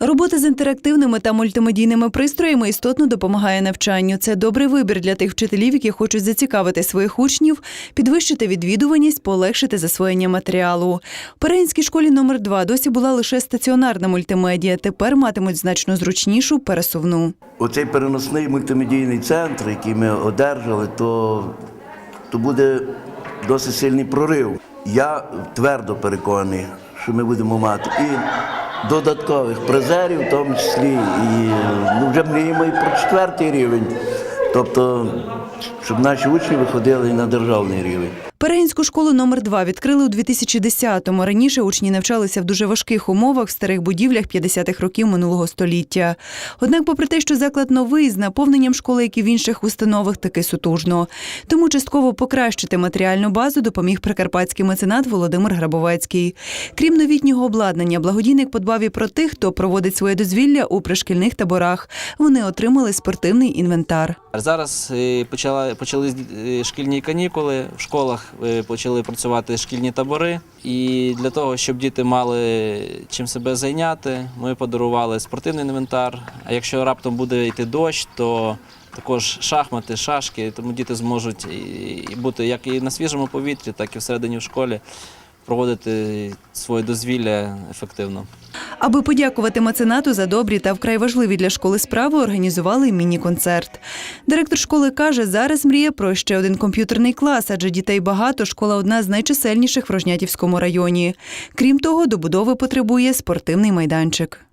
Робота з інтерактивними та мультимедійними пристроями істотно допомагає навчанню. Це добрий вибір для тих вчителів, які хочуть зацікавити своїх учнів, підвищити відвідуваність, полегшити засвоєння матеріалу. В Перегінській школі номер 2 досі була лише стаціонарна мультимедія. Тепер матимуть значно зручнішу пересувну. Оцей переносний мультимедійний центр, який ми одержали, то, то буде досить сильний прорив. Я твердо переконаний, що ми будемо мати і додаткових призерів, в тому числі, і ну, вже мріємо і про четвертий рівень. Тобто, щоб наші учні виходили на державний рівень. Перегінську школу номер 2 відкрили у 2010-му. Раніше учні навчалися в дуже важких умовах в старих будівлях 50-х років минулого століття. Однак, попри те, що заклад новий з наповненням школи, як і в інших установах, таки сутужно. Тому частково покращити матеріальну базу допоміг прикарпатський меценат Володимир Грабовецький. Крім новітнього обладнання, благодійник подбав і про тих, хто проводить своє дозвілля у пришкільних таборах. Вони отримали спортивний інвентар. Зараз е, почала, почались е, шкільні канікули, в школах е, почали працювати шкільні табори. І для того, щоб діти мали чим себе зайняти, ми подарували спортивний інвентар. А якщо раптом буде йти дощ, то також шахмати, шашки, тому діти зможуть бути як і на свіжому повітрі, так і всередині в школі, проводити своє дозвілля ефективно. Аби подякувати меценату за добрі та вкрай важливі для школи справи, організували міні-концерт. Директор школи каже, зараз мріє про ще один комп'ютерний клас, адже дітей багато. Школа одна з найчисельніших в Рожнятівському районі. Крім того, добудови потребує спортивний майданчик.